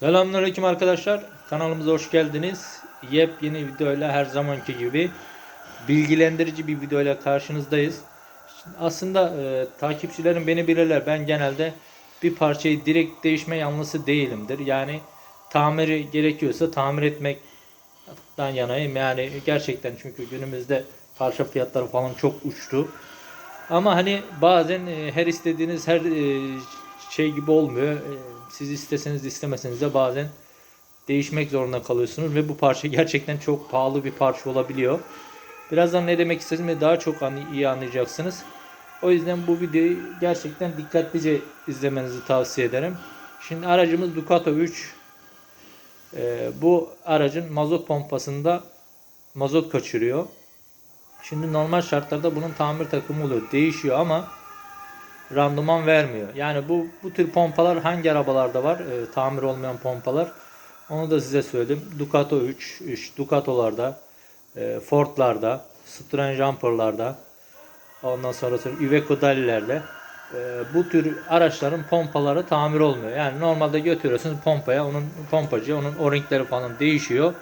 Selamünaleyküm arkadaşlar. Kanalımıza hoş geldiniz. Yepyeni videoyla her zamanki gibi bilgilendirici bir videoyla karşınızdayız. Şimdi aslında e, takipçilerim beni bilirler. Ben genelde bir parçayı direkt değişme yanlısı değilimdir. Yani tamiri gerekiyorsa tamir etmekten yanayım. Yani gerçekten çünkü günümüzde parça fiyatları falan çok uçtu. Ama hani bazen e, her istediğiniz her e, şey gibi olmuyor. E, Siz isteseniz istemeseniz de bazen değişmek zorunda kalıyorsunuz ve bu parça gerçekten çok pahalı bir parça olabiliyor. Birazdan ne demek istediğimi daha çok iyi anlayacaksınız. O yüzden bu videoyu gerçekten dikkatlice izlemenizi tavsiye ederim. Şimdi aracımız Ducato 3. E, bu aracın mazot pompasında mazot kaçırıyor. Şimdi normal şartlarda bunun tamir takımı oluyor. Değişiyor ama randıman vermiyor. Yani bu bu tür pompalar hangi arabalarda var? e, tamir olmayan pompalar. Onu da size söyleyeyim. Ducato 3, 3 Ducato'larda, e, Ford'larda, Citroen Jumper'larda, ondan sonra Iveco Dali'lerde e, bu tür araçların pompaları tamir olmuyor. Yani normalde götürüyorsunuz pompaya, onun pompacı, onun o-ringleri falan değişiyor.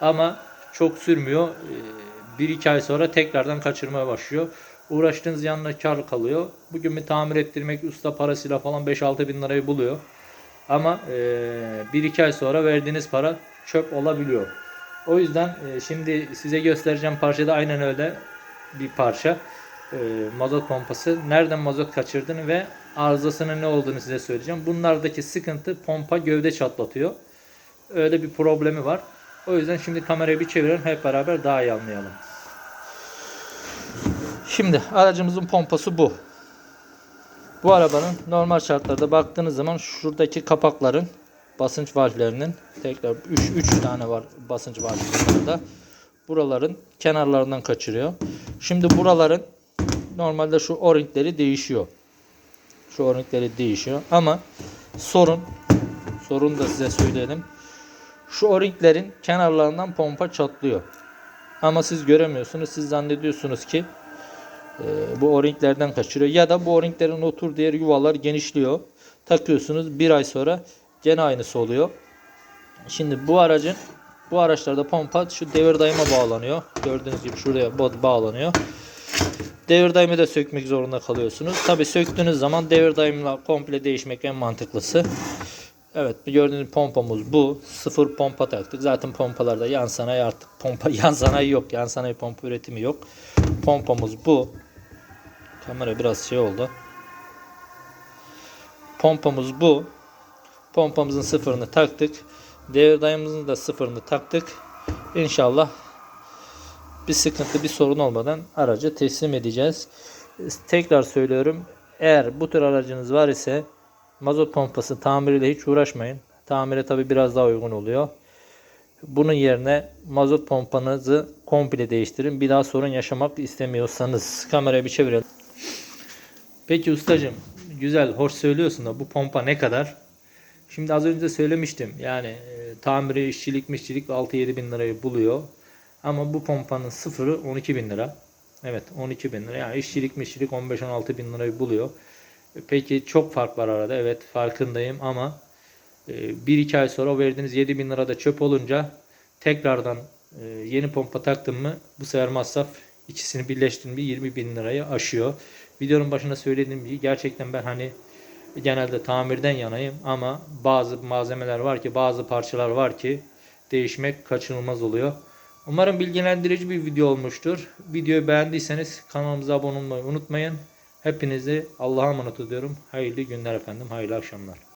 Ama çok sürmüyor. Ee, 1-2 ay sonra tekrardan kaçırmaya başlıyor. Uğraştığınız yanına kar kalıyor. Bugün bir tamir ettirmek usta parasıyla falan 5-6 bin lirayı buluyor. Ama e, 1-2 ay sonra verdiğiniz para çöp olabiliyor. O yüzden e, şimdi size göstereceğim parça da aynen öyle bir parça. E, mazot pompası. Nereden mazot kaçırdığını ve arızasının ne olduğunu size söyleyeceğim. Bunlardaki sıkıntı pompa gövde çatlatıyor. Öyle bir problemi var. O yüzden şimdi kamerayı bir çevirelim hep beraber daha iyi anlayalım. Şimdi aracımızın pompası bu. Bu arabanın normal şartlarda baktığınız zaman şuradaki kapakların basınç valflerinin tekrar 3 3 tane var basınç burada. Buraların kenarlarından kaçırıyor. Şimdi buraların normalde şu o-ringleri değişiyor. Şu o-ringleri değişiyor ama sorun sorun da size söyleyelim. Şu o-ringlerin kenarlarından pompa çatlıyor. Ama siz göremiyorsunuz. Siz zannediyorsunuz ki e, bu o-ringlerden kaçırıyor. Ya da bu o-ringlerin oturduğu yer yuvalar genişliyor. Takıyorsunuz. Bir ay sonra gene aynısı oluyor. Şimdi bu aracın bu araçlarda pompa şu devir dayıma bağlanıyor. Gördüğünüz gibi şuraya ba- bağlanıyor. Devir dayımı da sökmek zorunda kalıyorsunuz. Tabi söktüğünüz zaman devir dayımla komple değişmek en mantıklısı. Evet gördüğünüz pompamız bu. Sıfır pompa taktık. Zaten pompalarda yan sanayi artık pompa yan sanayi yok. Yan sanayi pompa üretimi yok. Pompamız bu. Kamera biraz şey oldu. Pompamız bu. Pompamızın sıfırını taktık. Devir dayımızın da sıfırını taktık. İnşallah bir sıkıntı bir sorun olmadan aracı teslim edeceğiz. Tekrar söylüyorum. Eğer bu tür aracınız var ise mazot pompası tamiriyle hiç uğraşmayın. Tamire tabi biraz daha uygun oluyor. Bunun yerine mazot pompanızı komple değiştirin. Bir daha sorun yaşamak istemiyorsanız. Kamerayı bir çevirelim. Peki ustacığım güzel hoş söylüyorsun da bu pompa ne kadar? Şimdi az önce söylemiştim. Yani e, tamiri, işçilik, mişçilik 6-7 bin lirayı buluyor. Ama bu pompanın sıfırı 12 bin lira. Evet 12 bin lira. Yani işçilik, mişçilik 15-16 bin lirayı buluyor. E, Peki çok fark var arada. Evet farkındayım ama e, 1-2 ay sonra o verdiğiniz 7 bin lira da çöp olunca tekrardan e, yeni pompa taktım mı bu sefer masraf ikisini birleştirdim bir 20 bin lirayı aşıyor. Videonun başında söylediğim gibi gerçekten ben hani genelde tamirden yanayım ama bazı malzemeler var ki bazı parçalar var ki değişmek kaçınılmaz oluyor. Umarım bilgilendirici bir video olmuştur. Videoyu beğendiyseniz kanalımıza abone olmayı unutmayın. Hepinizi Allah'a emanet ediyorum. Hayırlı günler efendim. Hayırlı akşamlar.